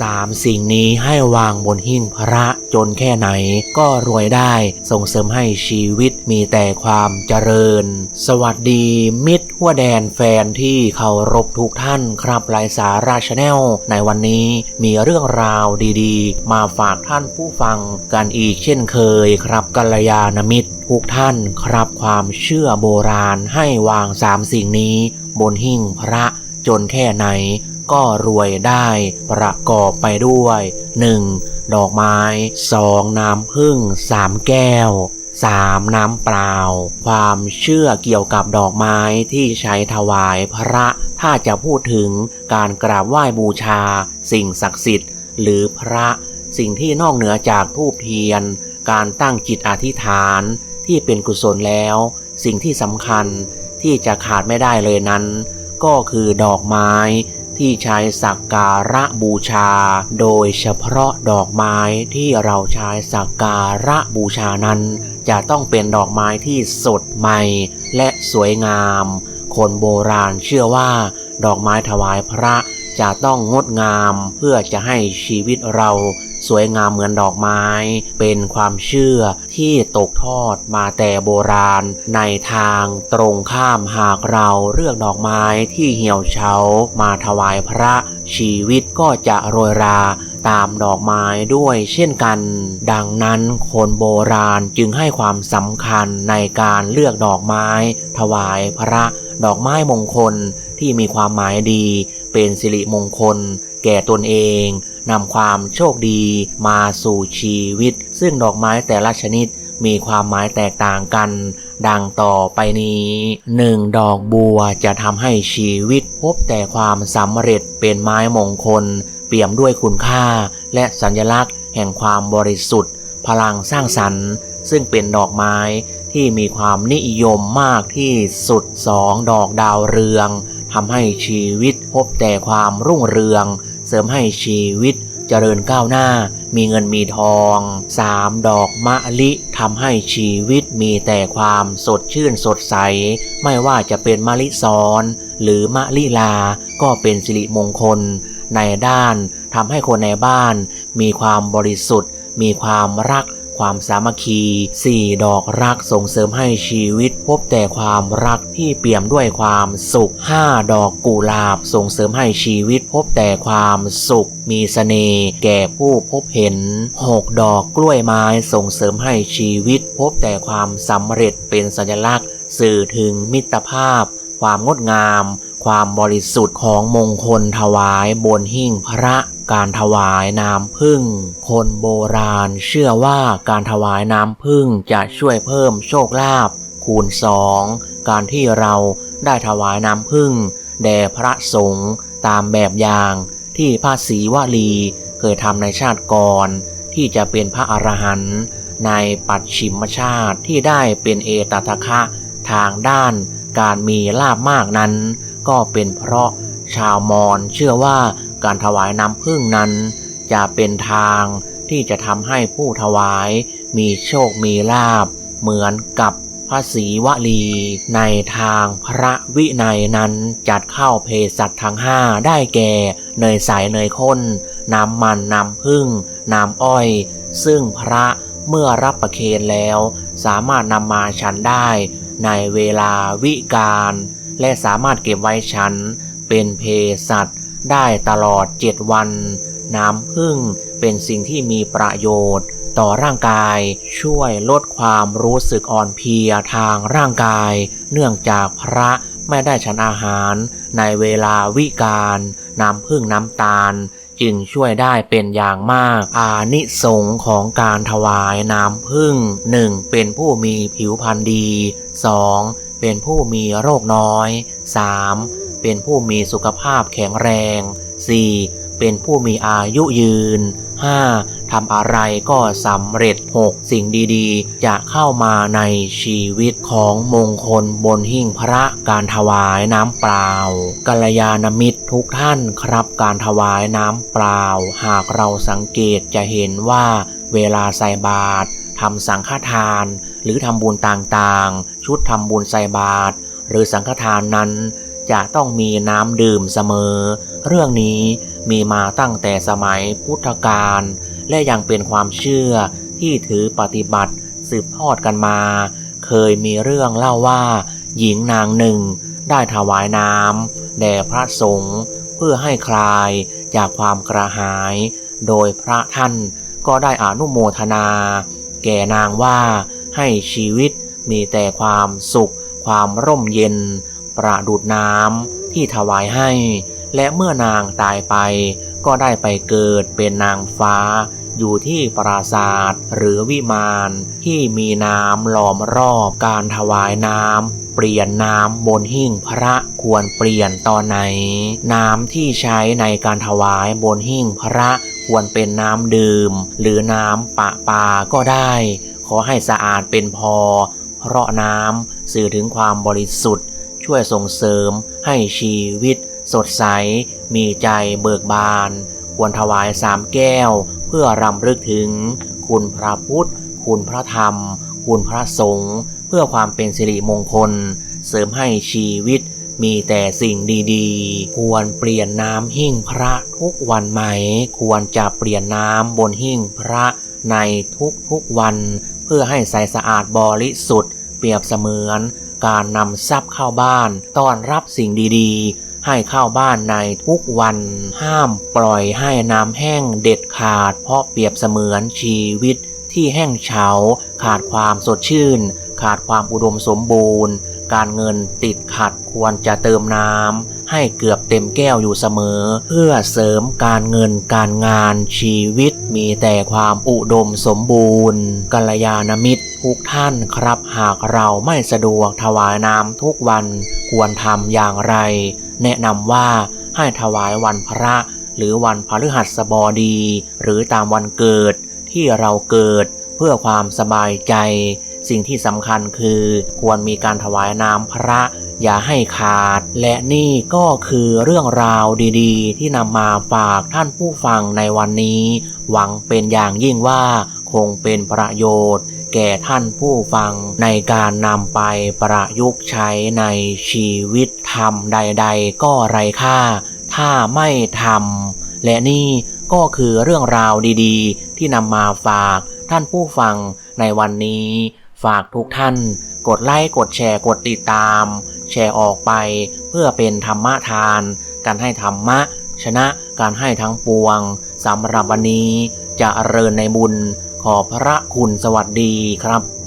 สามสิ่งนี้ให้วางบนหิ้งพระจนแค่ไหนก็รวยได้ส่งเสริมให้ชีวิตมีแต่ความเจริญ สวัสดีมิตรหัวแดนแฟนที่เคารพทุกท่านครับไลสาราชแนลในวันนี้มีเรื่องราวดีๆ มาฝากท่านผู้ฟังกันอีกเช่นเคยครับกัลยาณมิตรทุกท่านครับความเชื่อโบราณให้วางสามสิ่งนี้ บนหิ้งพระจนแค่ไหน ก็รวยได้ประกอบไปด้วย 1. ดอกไม้ 2. น้ำผึ้ง 3 แก้ว 3. น้ำเปล่า ความเชื่อเกี่ยวกับดอกไม้ที่ใช้ถวายพระ ถ้าจะพูดถึงการกราบไหว้บูชา สิ่งศักดิ์สิทธิ์ หรือพระ สิ่งที่นอกเหนือจากทูปเทียน การตั้งจิตอธิษฐานที่เป็นกุศลแล้ว สิ่งที่สำคัญที่จะขาดไม่ได้เลยนั้น ก็คือดอกไม้ ที่ใช้สักการะบูชา โดยเฉพาะดอกไม้ที่เราใช้สักการะบูชานั้น จะต้องเป็นดอกไม้ที่สดใหม่และสวยงาม คนโบราณเชื่อว่า ดอกไม้ถวายพระจะต้องงดงามเพื่อจะให้ชีวิตเรา สวยงามเหมือนดอกไม้ เป็นความเชื่อที่ตกทอดมาแต่โบราณ ในทางตรงข้ามหากเราเลือกดอกไม้ที่เหี่ยวเฉามาถวายพระชีวิตก็จะโรยราตามดอกไม้ด้วยเช่นกัน ดังนั้นคนโบราณจึงให้ความสำคัญในการเลือกดอกไม้ ถวายพระดอกไม้มงคลที่มีความหมายดี เป็นสิริมงคล แก่ตนเองนำความโชคดีมาสู่ชีวิต ซึ่งดอกไม้แต่ละชนิดมีความหมายแตกต่างกัน ดังต่อไปนี้หนึ่งดอกบัวจะทำให้ชีวิตพบแต่ความสำเร็จเป็นไม้มงคล เปี่ยมด้วยคุณค่า และสัญลักษณ์แห่งความบริสุทธิ์ พลังสร้างสรรค์ ซึ่งเป็นดอกไม้ที่มีความนิยมมากที่สุดสองดอกดาวเรือง ทำให้ชีวิตพบแต่ความรุ่งเรือง เสริมให้ชีวิตเจริญก้าวหน้า มีเงินมีทอง 3. ดอกมะลิทำให้ชีวิตมีแต่ความสดชื่นสดใส ไม่ว่าจะเป็นมะลิซ้อน หรือมะลิลา ก็เป็นสิริมงคล ในด้านทำให้คนในบ้าน มีความบริสุทธิ์ มีความรัก ความสามัคคี 4. ดอกรักส่งเสริมให้ชีวิต พบแต่ความรักที่เปี่ยมด้วยความสุข 5. ดอกกุหลาบส่งเสริมให้ชีวิต พบแต่ความสุข มีเสน่ห์แก่ผู้พบเห็น 6. ดอกกล้วยไม้ส่งเสริมให้ชีวิต พบแต่ความสำเร็จเป็นสัญลักษณ์ สื่อถึงมิตรภาพ ความงดงาม ความบริสุทธิ์ของมงคลถวายบนหิ้งพระ การถวายน้ำพึ่ง คนโบราณเชื่อว่าการถวายน้ำพึ่งจะช่วยเพิ่มโชคลาภคูณสองการที่เราได้ถวายน้ำพึ่งแด่พระสงฆ์ตามแบบอย่างที่พระศรีวลีเคยทำในชาติก่อนที่จะเป็นพระอรหันต์ในปัจฉิมชาติที่ได้เป็นเอตตะคะทางด้านการมีลาบมากนั้น ก็เป็นเพราะชาวมอญเชื่อว่า การถวายน้ำพึ่งนั้น จะเป็นทางที่จะทำให้ผู้ถวายมีโชคมีลาบ เหมือนกับพระศรีวลีในทางพระวินัยนั้นจัดเข้าเพศสัตทั้งห้าได้แก่ เนยใสเนยข้น น้ำมันน้ำพึ่ง น้ำอ้อย ซึ่งพระเมื่อรับประเคนแล้ว สามารถนำมาฉันได้ในเวลาวิกาลและสามารถเก็บไว้ฉันเป็นเพสัต ได้ตลอดเจ็ดวัน น้ำพึ่งเป็นสิ่งที่มีประโยชน์ต่อร่างกายช่วยลดความรู้สึกอ่อนเพลียทางร่างกาย เนื่องจากพระไม่ได้ฉันอาหารในเวลาวิกาลน้ำพึ่งน้ำตาล จึงช่วยได้เป็นอย่างมาก อานิสงของการถวายน้ำพึ่ง 1. เป็นผู้มีผิวพรรณดี 2. เป็นผู้มีโรคน้อย 3. เป็นผู้มีสุขภาพแข็งแรง 4. เป็นผู้มีอายุยืน 5. ทำอะไรก็สำเร็จ 6. สิ่งดีๆ จะเข้ามาในชีวิตของมงคลบนหิ้งพระการถวายน้ำเปล่ากัลยาณมิตรทุกท่านครับการถวายน้ำเปล่า หากเราสังเกตจะเห็นว่าเวลาใส่บาตรทำสังฆทาน หรือทำบุญต่างๆ ชุดทำบุญใส่บาตรหรือสังฆทานนั้น จะต้องมีน้ำดื่มเสมอ เรื่องนี้มีมาตั้งแต่สมัยพุทธกาลและยังเป็นความเชื่อที่ถือปฏิบัติสืบทอดกันมา เคยมีเรื่องเล่าว่า หญิงนางหนึ่งได้ถวายน้ำแด่พระสงฆ์เพื่อให้คลายจากความกระหาย โดยพระท่านก็ได้อนุโมทนา แก่นางว่าให้ชีวิตมีแต่ความสุข ความร่มเย็น ประดุดน้ำที่ถวายให้ และเมื่อนางตายไป ก็ได้ไปเกิดเป็นนางฟ้า อยู่ที่ปราสาทหรือวิมานที่มีน้ำล้อมรอบการถวายน้ำเปลี่ยนน้ำบนหิ้งพระควรเปลี่ยนตอนไหน น้ำที่ใช้ในการถวายบนหิ้งพระควรเป็นน้ำดื่ม หรือน้ำปะปาก็ได้ ขอให้สะอาดเป็นพอ เพราะน้ำสื่อถึงความบริสุทธิ์ ช่วยส่งเสริมให้ชีวิต สดใส มีใจเบิกบาน ควรถวายสามแก้ว เพื่อรำลึกถึง คุณพระพุทธ คุณพระธรรม คุณพระสงฆ์เพื่อความเป็นสิริมงคล เสริมให้ชีวิตมีแต่สิ่งดีๆ ควรเปลี่ยนน้ำหิ้งพระทุกวันไหม ควรจะเปลี่ยนน้ำบนหิ้งพระในทุกๆวัน เพื่อให้ใสสะอาดบริสุทธิ์เปรียบเสมือน การนำทรัพย์เข้าบ้านต้อนรับสิ่งดีๆ ให้เข้าบ้านในทุกวัน ห้ามปล่อยให้น้ำแห้งเด็ดขาด เพราะเปรียบเสมือนชีวิตที่แห้งเฉา ขาดความสดชื่น ขาดความอุดมสมบูรณ์ การเงินติดขัดควรจะเติมน้ำให้เกือบเต็มแก้วอยู่เสมอ เพื่อเสริมการเงินการงานชีวิตมีแต่ความอุดมสมบูรณ์กัลยาณมิตร ทุกท่านครับ หากเราไม่สะดวกถวายน้ำทุกวันควรทำอย่างไร แนะนำว่าให้ถวายวันพระ หรือวันพฤหัสบดี หรือตามวันเกิดที่เราเกิดเพื่อความสบายใจ สิ่งที่สำคัญคือควรมีการถวายน้ำพระอย่าให้ขาด และนี่ก็คือเรื่องราวดีๆ ที่นำมาฝากท่านผู้ฟังในวันนี้ หวังเป็นอย่างยิ่งว่า คงเป็นประโยชน์ แก่ท่านผู้ฟังในการนำไปประยุกต์ใช้ในชีวิตทำใด ๆ ก็ไร้ค่า ถ้าไม่ทำและนี่ก็คือเรื่องราวดีๆ ที่นำมาฝากท่านผู้ฟังในวันนี้ ฝากทุกท่าน กดไลค์กดแชร์กดติดตาม แชร์ออกไปเพื่อเป็นธรรมทาน การให้ธรรมะ ชนะการให้ทั้งปวงสำหรับวันนี้จะเริญในบุญ ขอพระคุณสวัสดีครับ